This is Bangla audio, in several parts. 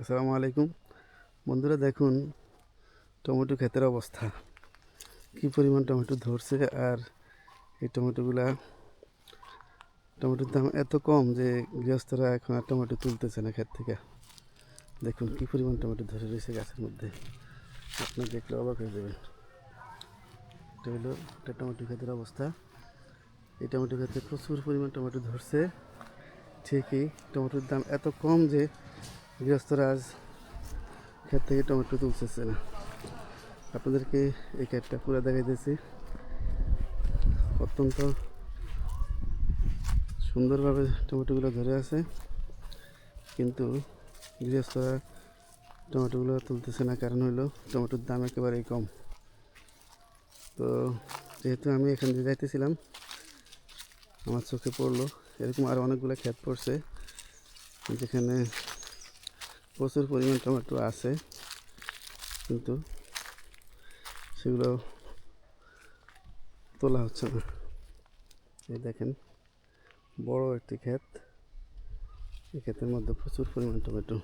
আসসালামু আলাইকুম। বন্ধুরা, দেখুন, টমেটো ক্ষেতের অবস্থা। কি পরিমাণ টমেটো ধরছে আর এই টমেটোগুলা, টমেটোর দাম এত কম যে গৃহস্থরা এখন আর টমেটো তুলতেছে না ক্ষেত থেকে। দেখুন, কি পরিমাণ টমেটো ধরে রয়েছে গাছের মধ্যে। আপনার দেখলে অবাক হয়ে যাবেন। এটা হলো একটা টমেটো ক্ষেতের অবস্থা। এই টমেটো ক্ষেতে প্রচুর পরিমাণ টমেটো ধরছে। ঠিকই, টমেটোর দাম এত কম যে গৃহস্থরা আজ ক্ষেত থেকে টমেটো তুলতেছে। না আপনাদেরকে এই ক্ষেতটা পুরো দেখাইতেছি। অত্যন্ত সুন্দরভাবে টমেটোগুলো ধরে আছে। কিন্তু গৃহস্থরা টমেটোগুলো তুলতেছে না, কারণ হলো টমেটোর দাম একেবারেই কম। তো যেহেতু আমি এখান দিয়ে যাইতেছিলাম, আমার চোখে পড়ল, এরকম আরও অনেকগুলো ক্ষেত পড়ছে, যেখানে প্রচুর পরিমাণ টমেটো আছে, কিন্তু সেগুলো তোলা হচ্ছে না। এই দেখেন, বড় একটি ক্ষেত। এই ক্ষেতের মধ্যে প্রচুর পরিমাণ টমেটো।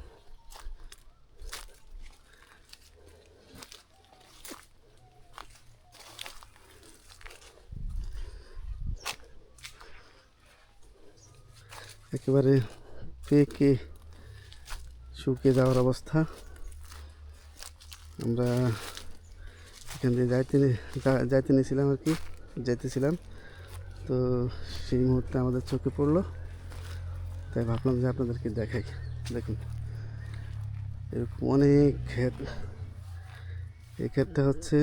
একেবারে পেকে শুকিয়ে যাওয়ার অবস্থা। আমরা এখান দিয়ে যাইতে যাইতে নিয়েছিলাম আর কি যাইতেছিলাম তো সেই মুহূর্তে আমাদের চোখে পড়ল। তাই ভাবলাম যে আপনাদেরকে দেখাই। দেখুন, এরকম অনেক ক্ষেত। এই ক্ষেতটা হচ্ছে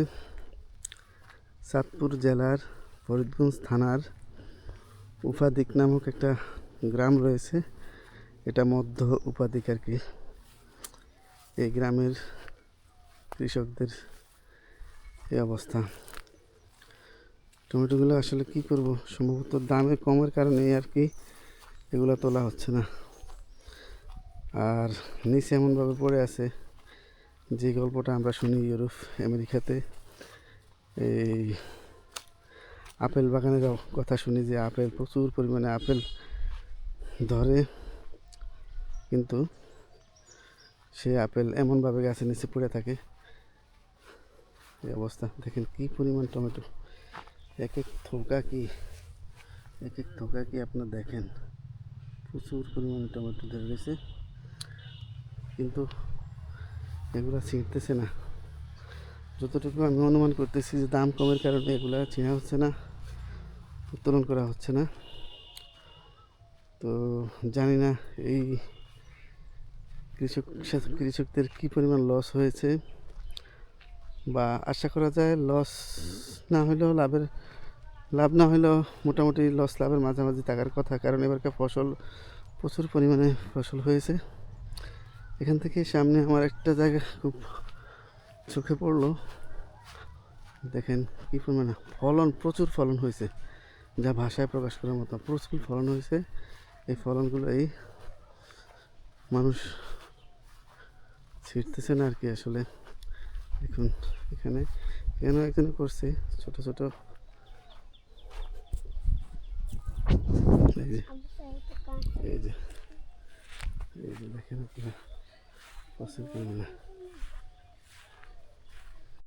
চাঁদপুর জেলার ফরিদগঞ্জ থানার উপাদিক নামক একটা গ্রাম রয়েছে। এটা মধ্য উপাধিক আর কি। এই গ্রামের কৃষকদের এই অবস্থা। টমেটোগুলো আসলে কি করব? সম্ভবত দামে কমের কারণে আর কি এগুলো তোলা হচ্ছে না। আর নিচে এমনভাবে পড়ে আছে যে গল্পটা আমরা শুনি ইউরোপ, আমেরিকাতে। এই আপেল বাগানের কথা শুনি যে আপেল প্রচুর পরিমাণে আপেল ধরে। কিন্তু সে আপেল এমনভাবে গাছের নিচে পড়ে থাকে। এই অবস্থা। দেখেন কি পরিমাণ টমেটো। এক এক থোকা কি এক এক থোকা কি আপনার দেখেন। প্রচুর পরিমাণে টমেটো ধরে গেছে কিন্তু এগুলো ছিঁড়তেছে না। যতটুকু আমি অনুমান করতেছি যে দাম কমের কারণে এগুলো ছিঁড়া হচ্ছে না, উত্তোলন করা হচ্ছে না। তো জানি না, এই কৃষক কৃষকদের কী পরিমাণ লস হয়েছে? বা আশা করা যায় লস না হলেও লাভের, লাভ না হলেও মোটামুটি লস লাভের মাঝামাঝি থাকার কথা। কারণ এবারকার ফসল প্রচুর পরিমাণে ফসল হয়েছে। এখান থেকে সামনে আমার একটা জায়গা খুব চোখে পড়ল। দেখেন কী পরিমাণে ফলন, প্রচুর ফলন হয়েছে। যা ভাষায় প্রকাশ করার মতো প্রচুর ফলন হয়েছে। এই ফলনগুলো এই মানুষ ছিঁড়তেছে না আর কি আসলে। এখন এখানে কেন এখানে করছে ছোট ছোট। এই যে এই যে এই যে দেখেন আপনারা। প্রচুর পরিমাণে